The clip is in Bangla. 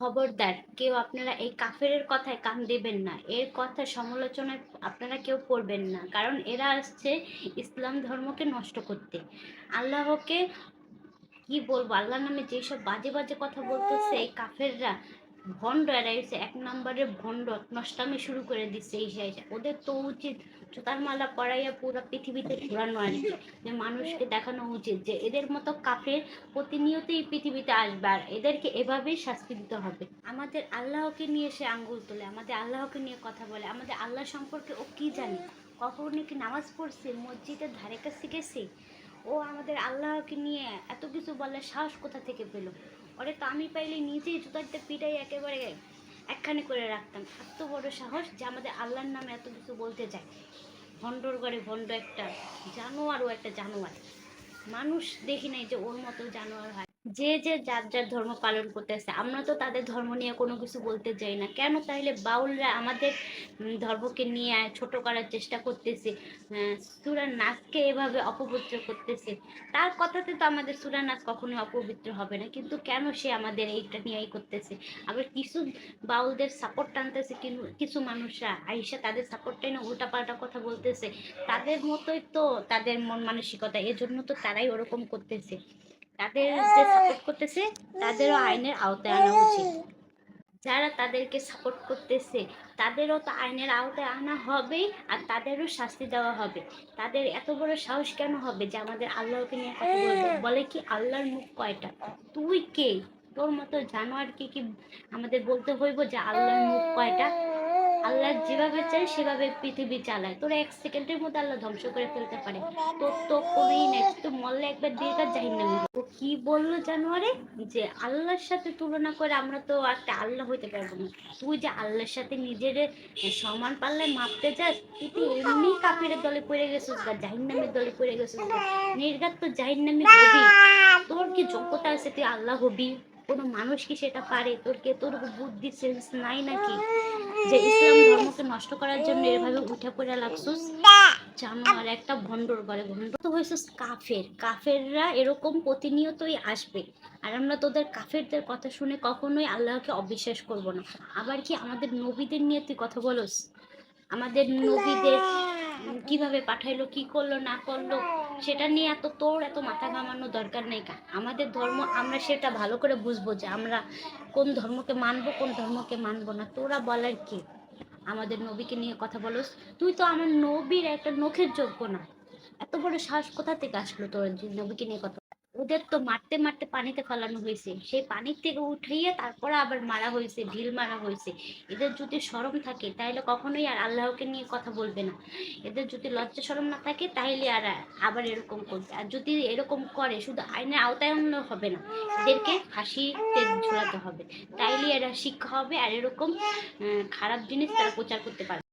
খবরদার। কেউ আপনারা এই কাফেরের কথায় কান দেবেন না। এর কথা সমালোচনায় আপনারা কেউ পড়বেন না। কারণ এরা আসছে ইসলাম ধর্মকে নষ্ট করতে। আল্লাহকে কি বলব? আল্লাহ নামে যেসব বাজে বাজে কথা বলতেছে এই কাফেররা ভণ্ড এরা এসে এক নম্বরের ভণ্ড, নষ্টামি শুরু করে দিচ্ছে এই সাইজে ওদের তো উচিত জুতার মালা পরাইয়া পুরো পৃথিবীতে ঘোরানো আর যে মানুষকে দেখানো উচিত, যে এদের মতো কাফের প্রতিনিয়ত এই পৃথিবীতে আসবে আর এদেরকে এভাবেই শাস্তি দিতে হবে। আমাদের আল্লাহকে নিয়ে সে আঙ্গুল তোলে, আমাদের আল্লাহকে নিয়ে কথা বলে, আমাদের আল্লাহ সম্পর্কে ও কি জানে? কখনো কি নামাজ পড়ছে, মসজিদের ধারে কাছে গেছে? ও আমাদের আল্লাহকে নিয়ে এত কিছু বলে, সাহস কোথা থেকে পেল? ওরে তো আমি পাইলে নিজেই জুতারটা পিটাই একেবারে একখানে করে রাখতাম। এত বড় সাহস যে আমাদের আল্লাহর নামে এত কিছু বলতে যায় ভণ্ডর ঘরে ভণ্ড একটা জানোয়ারও একটা জানোয়ার। মানুষ দেখি নাই যে ওর মতো জানোয়ার হয়। যে যে যার যার ধর্ম পালন করতেছে, আমরা তো তাদের ধর্ম নিয়ে কোনো কিছু বলতে চাই না। কেন তাহলে বাউলরা আমাদের ধর্মকে নিয়ে ছোট করার চেষ্টা করতেছে? সুরা নাচকে এভাবে অপবিত্র করতেছে। তার কথাতে তো আমাদের সুরা নাচ কখনো অপবিত্র হবে না। কিন্তু কেন সে আমাদের এইটা নিয়েই করতেছে? আবার কিছু বাউলদের সাপোর্ট টানতেছে কিছু মানুষরা। আইসা তাদের সাপোর্টটাই না উল্টাপাল্টা কথা বলতেছে। তাদের মতোই তো তাদের মন মানসিকতা। এজন্য তো তারাই ওরকম করতেছে। তাদের যে সাপোর্ট করতেছে, তাদেরও আইনের আওতায় আনা উচিত। যারা তাদেরকে সাপোর্ট করতেছে, তাদেরও তো আইনের আওতায় আনা হবেই আর তাদেরও শাস্তি দেওয়া হবে। তাদের এত বড় সাহস কেন হবে যে আমাদের আল্লাহকে নিয়ে কথা বলবে? বলে কি আল্লাহর মুখ কয়টা? তুই কে? তোর মতো জানোয়ারকে কি আমাদের বলতে হইব যে আল্লাহর মুখ কয়টা? আল্লাহ যেভাবে চায়, সেভাবে পৃথিবী চালায়। তোরা এক সেকেন্ডের মধ্যে আল্লাহ ধ্বংস করে ফেলতে পারে। তোর তো কোনোই নাই, তুই তো মরলে একবার দিয়ে কাজ জাহিন নামে ও কি বলল জানোয়ারে যে আল্লাহর সাথে তুলনা করে আমরা তো একটা আল্লাহ হইতে পারব না। তুই যে আল্লাহর সাথে নিজের সমান পাল্লায় মাপতে যাস, তুই তো এমনি কাফের দলে পড়ে গেছিস গা জাহিন নামের দলে পড়ে গেছিস গা নির্গাত তো জাহিন নামে হবি। তোর কি যোগ্যতা আছে তুই আল্লাহ হবি? কোনো মানুষ কি সেটা পারে? তোর কে তোর বুদ্ধি সেন্স নাই নাকি? যে ইসলাম ধর্মকে নষ্ট করার জন্য এভাবে উঠে পড়ে লাগছুস জানো আর একটা ভণ্ডর বলে ভণ্ড তো হয়েছিস কাফের। কাফেররা এরকম প্রতিনিয়তই আসবে। আর আমরা তোদের কাফেরদের কথা শুনে কখনোই আল্লাহকে অবিশ্বাস করব না। আবার কি আমাদের নবীদের নিয়ে তুই কথা বলস? আমাদের নবীদের কীভাবে পাঠাইলো, কি করল, না করল, সেটা নিয়ে এত তোর এত মাথা ঘামানোর দরকার নেই কা। আমাদের ধর্ম, আমরা সেটা ভালো করে বুঝব যে আমরা কোন ধর্মকে মানবো, কোন ধর্মকে মানবো না। তোরা বলার কি? আমাদের নবীকে নিয়ে কথা বলোস। তুই তো আমার নবীর একটা নখের যোগ্য না। এত বড় সাহস কোথা থেকে আসলো তোর নবীকে নিয়ে কথা ওদের তো মারতে মারতে পানিতে ফেলানো হয়েছে। সেই পানির থেকে উঠিয়ে তারপরে আবার মারা হয়েছে, ঢিল মারা হয়েছে। এদের যদি শরম থাকে তাহলে কখনোই আর আল্লাহকে নিয়ে কথা বলবে না। এদের যদি লজ্জা শরম না থাকে তাহলে আর আবার এরকম করবে। আর যদি এরকম করে, শুধু আইনের আওতায় হবে না। এদেরকে ফাঁসিতে ঝোলাতে হবে। তাইলে এরা শিক্ষা হবে আর এরকম খারাপ জিনিস তারা প্রচার করতে পারবে।